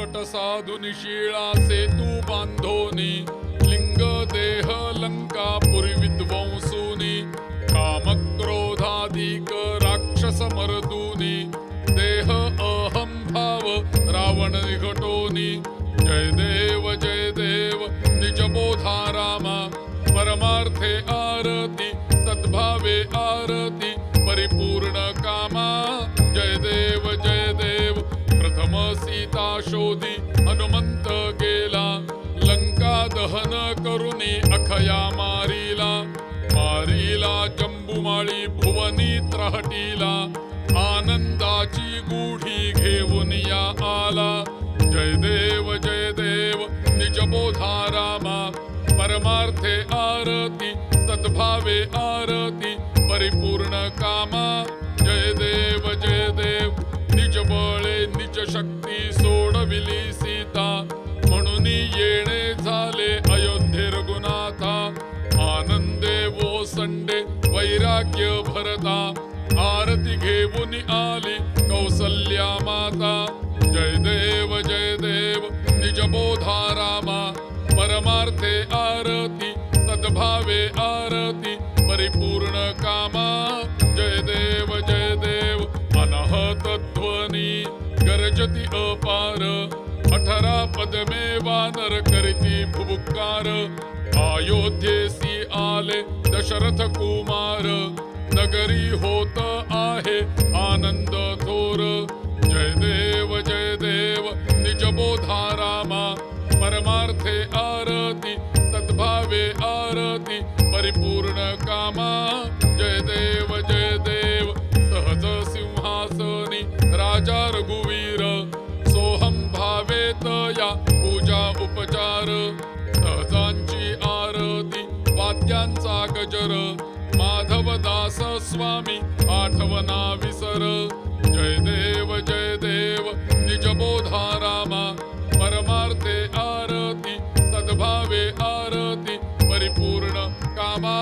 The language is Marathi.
संकट साधुनी शिळा सेतू बांधोनी, लिंग देह लंका पुरी विद्वंसुनी काम क्रोधाधिक राक्षस मर्दुनी, देह अहम भाव रावण निघटोनी। जय देव जय देव निज बोधा रामा, परमार्थे आरती, सद्भावे आरती परिपूर्ण शोधी हनुमंत गेला. लंका दहन करुणी अखया मारीला. मारीला जंबुमाळी भुवनी त्रहटीला. आनंदाची गुढी घेऊन या आला. जय देव जय देव निज बोधा रामा. परमार्थे आरती सद्भावे आरती परिपूर्ण कामा सोडविली सीता. म्हणून येणे झाले अयोध्ये रघुनाथा. आनंदे वो संडे वैराग्य भरता. आरती घेऊन आली कौसल्या माता. जय देव जय देव निज बोधा रामा. परमार्थे आरती सद्भावे आरती परिपूर्ण कामा. गर्जती अपार। अठरा पदमे वानर करीती भुबुकार अयोध्येसी आले दशरथ कुमार। नगरी होत आहे आनंद थोर। जय देव जय देव निज बोधा रामा परमार्थे आरती, सद्भावे आरती यांचा गजर. माधवदास स्वामी आठवना विसर जय देव जय देव निज बोधा रामा. परमार्थे आरती सद्भावे आरती परिपूर्ण कामा